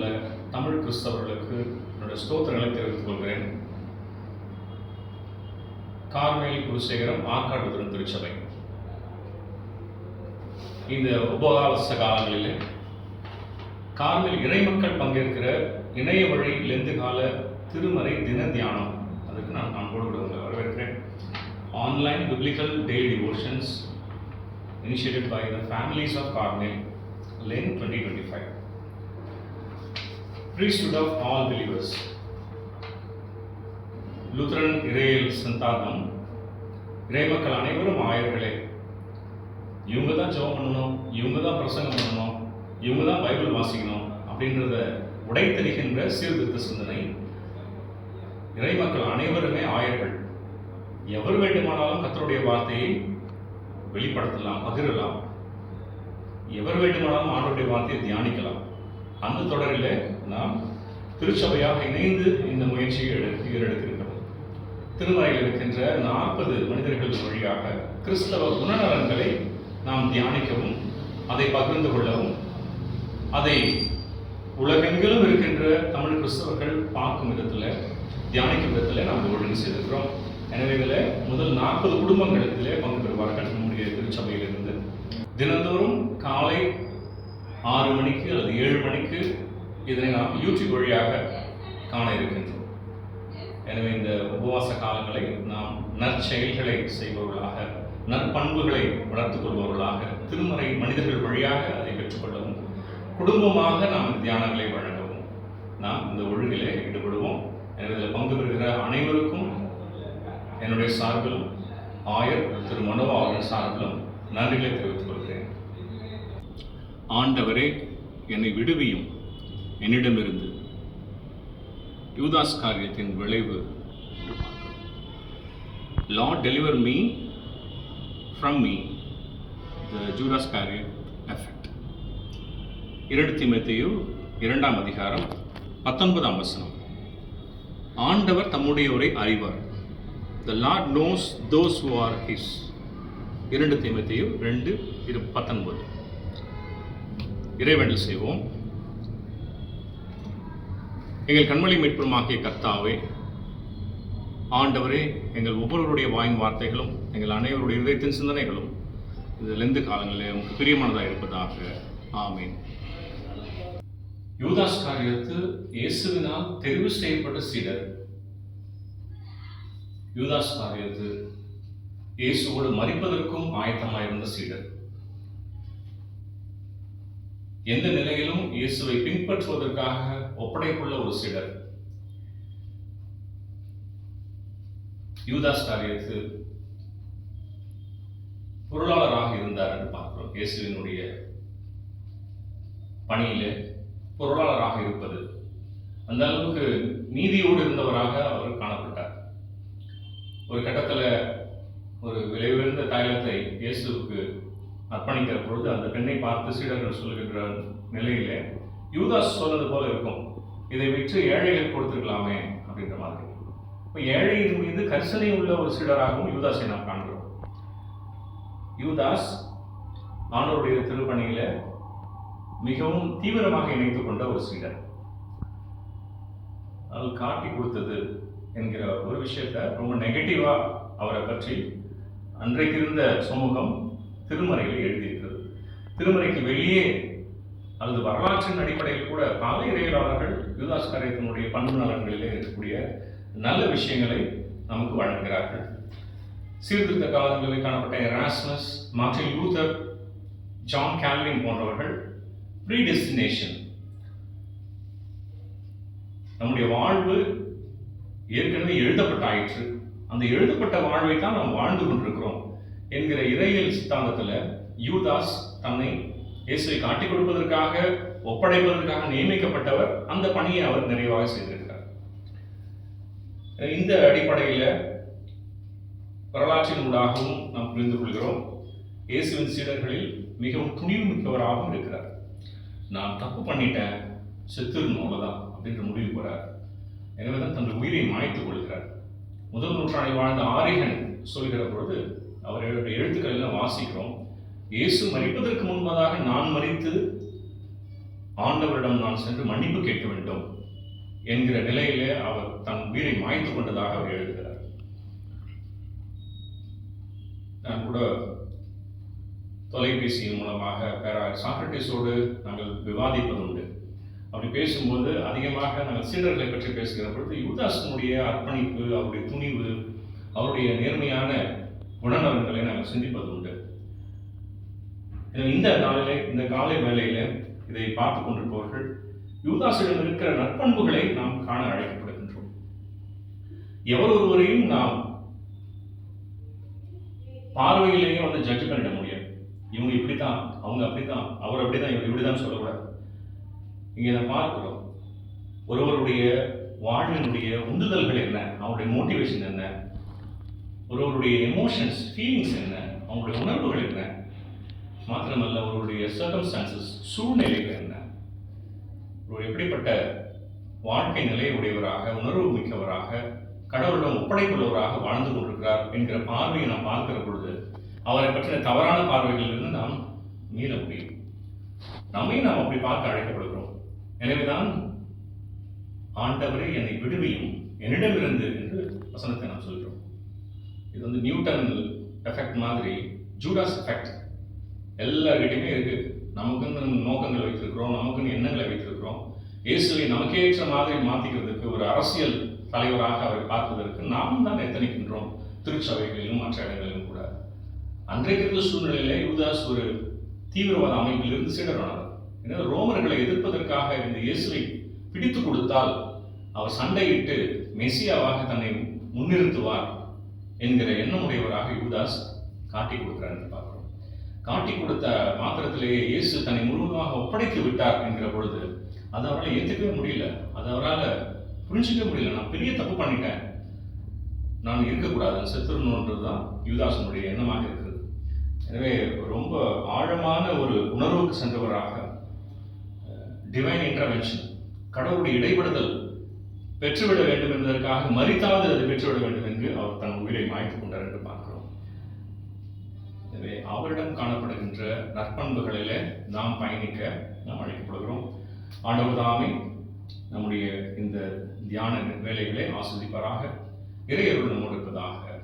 உள்ள தமிழ் கிறிஸ்தவர்களுக்கு என்னுடைய ஸ்தோத்திரங்களை தெரிவித்துக் கொள்கிறேன். கார்மேல் குருசேகரம் ஆற்காடு திருச்சபை. இந்த உபகாலச காலங்களில் கார்மேல் இறைமக்கள் பங்கேற்கிற இணைய வழி லெந்து கால திருமறை தின தியானம். அதுக்கு நான் அன்போடு கூட வரவேற்கிறேன். Online biblical daily devotions initiated by the families of Carmel, Lane 2025. Priesthood of all believers. Lutheran இறையல் சந்தானம் இறைமக்கள் அனைவரும் ஆயர்களே இவங்க தான் ஜெபம் பண்ணணும் இவங்க தான் பிரசங்கம் பண்ணணும் இவங்க தான் பைபிள் வாசிக்கணும் அப்படின்றத உடைத்தறிகின்ற சீர்திருத்த சிந்தனை இறைமக்கள் அனைவருமே ஆயர்கள். எவர் வேண்டுமானாலும் கத்தருடைய வார்த்தையை வெளிப்படுத்தலாம் பகிரலாம். எவர் வேண்டுமானாலும் ஆண்டவருடைய வார்த்தையை தியானிக்கலாம். அந்த தொடரில் நாம் திருச்சபையாக இணைந்து இந்த முயற்சியை எடுத்து ஏறெடுத்திருக்கிறோம் திருமலையில் இருக்கின்ற நாற்பது மனிதர்கள் வழியாக கிறிஸ்தவ குணநலன்களை நாம் தியானிக்கவும் அதை பகிர்ந்து கொள்ளவும் அதை உலகெங்கிலும் இருக்கின்ற தமிழ் கிறிஸ்தவர்கள் பார்க்கும் விதத்தில் தியானிக்கும் விதத்தில் நாம் ஒழுங்கு செய்திருக்கிறோம். எனவே இதில் முதல் நாற்பது குடும்பங்கள் இதிலே பங்கு பெறுவார்கள் நம்முடைய திருச்சபையிலிருந்து. தினந்தோறும் காலை ஆறு மணிக்கு அல்லது ஏழு மணிக்கு இதனை நாம் யூடியூப் வழியாக காண இருக்கின்றோம். எனவே இந்த உபவாச காலங்களை நாம் நற்செயல்களை செய்பவர்களாக நற்பண்புகளை வளர்த்துக் கொள்பவர்களாக திருமறை மனிதர்கள் வழியாக அதை பெற்றுக்கொள்ளவும் குடும்பமாக நாம் தியானங்களை வழங்கவும் நாம் இந்த ஒழுங்கிலே ஈடுபடுவோம். எனவே இதில் பங்கு பெறுகிற அனைவருக்கும் என்னுடைய சார்பிலும் ஆயர் திரு மனோவா அவர்கள் சார்பிலும் நன்றிகளை தெரிவித்துக் ஆண்டவரே என்னை விடுவியும். என்னிடமிருந்து யூதாஸ் காரியத்தின் விளைவு Lord deliver me from me the Judas காரிய எஃபெக்ட் இரண்டு திமுத்தையு இரண்டாம் அதிகாரம் பத்தொன்பதாம் வசனம். ஆண்டவர் தம்முடையவரை அறிவார். The Lord knows those who are his இரண்டு தீமத்தையு ரெண்டு இரு பத்தொன்பது. இறைவேண்டல் செய்வோம். எங்கள் கண்மொழி மீட்புமாகிய கர்த்தாவே ஆண்டவரே எங்கள் ஒவ்வொருவருடைய வாயின் வார்த்தைகளும் எங்கள் அனைவருடைய இதயத்தின் சிந்தனைகளும் இதிலிருந்து காலங்களில் உங்களுக்கு பிரியமானதாக இருப்பதாக. ஆமீன். யூதாஸ் காரியத்து இயேசுவினால் தெரிவு செய்யப்பட்ட சீடர். யூதாஸ் காரியத்து இயேசுவோடு மறிப்பதற்கும் ஆயத்தமாயிருந்த சீடர். எந்த நிலையிலும் இயேசுவை பின்பற்றுவதற்காக ஒப்படைப்புள்ள ஒரு சிலர் யூதாஸ் காரியத்து பொருளாளராக இருந்தார் என்று பார்க்கிறோம். இயேசுவினுடைய பணியிலே பொருளாளராக இருப்பது அந்த அளவுக்கு நீதியோடு இருந்தவராக அவர் காணப்பட்டார். ஒரு கட்டத்தில் ஒரு விலை உயர்ந்த தைலத்தை இயேசுவுக்கு அர்ப்பணிக்கிற பொழுது அந்த பெண்ணை பார்த்து சீடர்கள் சொல்லுகின்ற நிலையிலே யூதாஸ் சொன்னது போல இருக்கும். இதை விற்று ஏழைகள் கொடுத்துருக்கலாமே அப்படின்ற மாதிரி. இப்போ ஏழையின் மீது கரிசனை உள்ள ஒரு சீடராகவும் யூதாஸை நாம் காண்கிறோம். யூதாஸ் ஆண்டவருடைய திருப்பணியில் மிகவும் தீவிரமாக இணைத்து கொண்ட ஒரு சீடர். அது காட்டி கொடுத்தது என்கிற ஒரு விஷயத்த ரொம்ப நெகட்டிவாக அவரை பற்றி அன்றைக்கு இருந்த சமூகம் திருமறையில் எழுதியிருக்கிறது. திருமறைக்கு வெளியே அல்லது வரலாற்றின் அடிப்படையில் கூட பல இறையலாளர்கள் யுவதாஸ் காரியத்தினுடைய பண்பு நலன்களிலே இருக்கக்கூடிய நல்ல விஷயங்களை நமக்கு வழங்குகிறார்கள். சீர்திருத்த காலங்களில் காணப்பட்ட Rasmus Martin Luther John Calvin போன்றவர்கள் ப்ரீடெஸ்டினேஷன். நம்முடைய வாழ்வு ஏற்கனவே எழுதப்பட்ட ஆயிற்று அந்த எழுதப்பட்ட வாழ்வை தான் நாம் வாழ்ந்து கொண்டிருக்கிறோம். என்கிற இறையியல் சித்தாந்தத்தில் யூதாஸ் தன்னை இயேசுவை காட்டிக் கொடுப்பதற்காக ஒப்படைப்பதற்காக நியமிக்கப்பட்டவர். அந்த பணியை அவர் நிறைவாக செய்திருக்கிறார். இந்த அடிப்படையில் வரலாற்றின் ஊடாகவும் நாம் புரிந்து கொள்கிறோம். இயேசுவின் சீடர்களில் மிகவும் துணிவு மிக்கவராகவும் இருக்கிறார். நான் தப்பு பண்ணிட்டேன் செத்துருணும் அவ்வளோதான் அப்படின்ற முடிவு போறார் எனவே தான் தன் உயிரை மாய்த்துக் கொள்கிறார். முதல் நூற்றாண்டில் வாழ்ந்த ஆரிகன் சொல்கிற பொழுது அவர்களுடைய எழுத்துக்கள் எல்லாம் வாசிக்கிறோம். இயேசு மறிப்பதற்கு முன்பதாக நான் மறித்து ஆண்டவரிடம் நான் சென்று மன்னிப்பு கேட்க வேண்டும் என்கிற நிலையிலே அவர் தன் உயிரை மாய்த்து கொண்டதாக அவர் எழுதுகிறார். நான் கூட தொலைபேசியின் மூலமாக பேரா சாக்ரட்டிஸோடு நாங்கள் விவாதிப்பது உண்டு அப்படி பேசும்போது அதிகமாக நாங்கள் சீடர்களை பற்றி பேசுகிற பொழுது யுவதாசனுடைய அர்ப்பணிப்பு அவருடைய துணிவு அவருடைய நேர்மையான குணநலன்களை நாங்கள் சிந்திப்பது உண்டு. இந்த நாளிலே இந்த காலை வேளையில இதை பார்த்து கொண்டிருப்பவர்கள் யூதாசிடம் இருக்கிற நற்பண்புகளை நாம் காண அழைக்கப்படுகின்றோம். எவர் ஒருவரையும் நாம் பார்வையிலேயே வந்து ஜட்ஜ் பண்ணிட முடியாது. இவங்க இப்படித்தான் அவங்க அப்படித்தான் அவர் அப்படித்தான் இவர் இப்படிதான் சொல்லக்கூடாது. இங்கே நான் பார்க்கிறோம் ஒருவருடைய வாழ்வினுடைய உந்துதல்கள் என்ன? அவருடைய மோட்டிவேஷன் என்ன? ஒருவருடைய எமோஷன்ஸ் ஃபீலிங்ஸ் என்ன? அவங்களுடைய உணர்வுகள் என்ன? மாத்திரமல்ல அவருடைய சர்க்கம்ஸ்டான்சஸ் சூழ்நிலைகள் என்ன? ஒரு எப்படிப்பட்ட வாழ்க்கை நிலை உடையவராக உணர்வு மிக்கவராக கடவுளிடம் ஒப்படைப்புள்ளவராக வாழ்ந்து கொண்டிருக்கிறார் என்கிற பார்வையை நாம் பார்க்கிற பொழுது அவரை பற்றின தவறான பார்வைகளிலிருந்து நாம் மீள முடியும். நம்மையும் நாம் அப்படி பார்க்க அழைக்கப்படுகிறோம். எனவேதான் ஆண்டவரே என்னை விடுவியும் என்னிடமிருந்து என்று வசனத்தை நாம் சொல்கிறோம். இது வந்து நியூட்டன் எஃபெக்ட் மாதிரி ஜூடாஸ் எஃபெக்ட் எல்லார்கிட்டையுமே இருக்கு. நமக்குன்னு நோக்கங்கள் வைத்திருக்கிறோம் நமக்குன்னு எண்ணங்களை வைத்திருக்கிறோம். இயேசுவை நமக்கேற்ற மாதிரி மாற்றிக்கிறதுக்கு ஒரு அரசியல் தலைவராக அவரை பார்ப்பதற்கு நாம் தான் எத்தனைக்கின்றோம். திருச்சபைகளிலும் மற்ற இடங்களிலும் கூட. அன்றைக்கு இருந்த சூழ்நிலையிலே யுவதாஸ் ஒரு தீவிரவாத அமைப்பிலிருந்து சீடரானார் எனவே ரோமர்களை எதிர்ப்பதற்காக இந்த இயேசுவை பிடித்து கொடுத்தால் அவர் சண்டையிட்டு மெசியாவாக தன்னை முன்னிறுத்துவார். என்கிற எண்ணமுடையவராக யூதாஸ் காட்டி கொடுக்கிறான்னு பார்க்குறோம் பார்க்கிறோம். காட்டி கொடுத்த மாத்திரத்திலேயே இயேசு தன்னை முழுவதுமாக ஒப்படைத்து விட்டார் என்கிற பொழுது அதை அவரால் ஏற்றுக்கவே முடியல. அதை அவரால் புரிஞ்சிக்க முடியல. நான் பெரிய தப்பு பண்ணிட்டேன். நான் இருக்கக்கூடாது செத்துடணுன்றது தான் யுவதாசனுடைய எண்ணமாக இருக்கிறது. எனவே ரொம்ப ஆழமான ஒரு உணர்வுக்கு சென்றவராக டிவைன் இன்டர்வென்ஷன் கடவுளுடைய இடைப்படுதல் பெற்றுவிட வேண்டும் என்பதற்காக மறித்தாவது அதை பெற்றுவிட வேண்டும் என்று அவர் தன் உயிரை மாய்த்துக் கொண்டார் என்று பார்க்கிறோம். எனவே அவரிடம் காணப்படுகின்ற நற்பண்புகளில நாம் பயணிக்க நாம் அழைக்கப்படுகிறோம். ஆண்டவர் தாமே நம்முடைய இந்த தியான வேலைகளை ஆஸ்வதிப்பாராக. இறையருள் நம்மோடு இருப்பதாக.